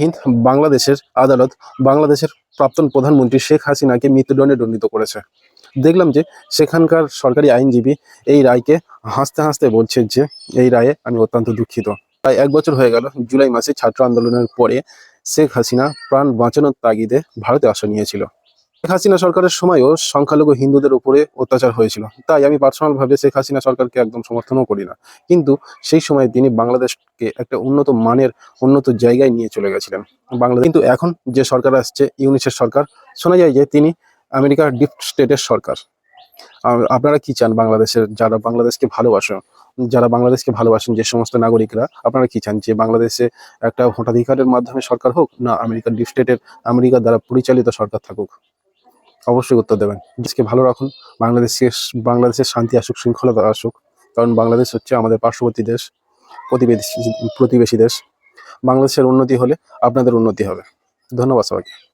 হিন্দ বাংলাদেশের আদালত বাংলাদেশের প্রাক্তন প্রধানমন্ত্রী শেখ হাসিনাকে মৃত্যুদণ্ডে দণ্ডিত করেছে। দেখলাম যে সেখানকার সরকারি আইনজীবী এই রায়কে হাসতে হাসতে বলছে যে, এই রায়ে আমি অত্যন্ত দুঃখিত। প্রায় এক বছর হয়ে গেল, জুলাই মাসে ছাত্র আন্দোলনের পরে শেখ হাসিনা প্রাণ বাঁচানোর তাগিদে ভারতে আসা নিয়েছিল। শেখ হাসিনা সরকারের সময়ও সংখ্যালঘু হিন্দুদের উপরে অত্যাচার হয়েছিল। তাই আমি পার্সোনাল ভাবে শেখ হাসিনা সরকারকে একদম সমর্থনও করি না। কিন্তু সেই সময় তিনি বাংলাদেশকে একটা উন্নত মানের, উন্নত জায়গায় নিয়ে চলে গেছিলেন। বাংলাদেশ কিন্তু এখন যে সরকার আসছে ইউনিসের সরকার, শোনা যায় যে তিনি আমেরিকার ডিপ স্টেটের সরকার। আপনারা কি চান বাংলাদেশের, যারা বাংলাদেশকে ভালোবাসেন যারা বাংলাদেশকে ভালোবাসেন যে সমস্ত নাগরিকরা, আপনারা কি চান যে বাংলাদেশে একটা ভোটাধিকারের মাধ্যমে সরকার হোক, না আমেরিকার ডিপ স্টেটের, আমেরিকা দ্বারা পরিচালিত সরকার থাকুক? অবশ্যই উত্তর দেবেন। দেশকে ভালো রাখুন, বাংলাদেশকে বাংলাদেশের শান্তি আসুক, শৃঙ্খলতা আসুক, কারণ বাংলাদেশ হচ্ছে আমাদের পার্শ্ববর্তী দেশ, প্রতিবেশী প্রতিবেশী দেশ। বাংলাদেশের উন্নতি হলে আপনাদের উন্নতি হবে। ধন্যবাদ সবাইকে।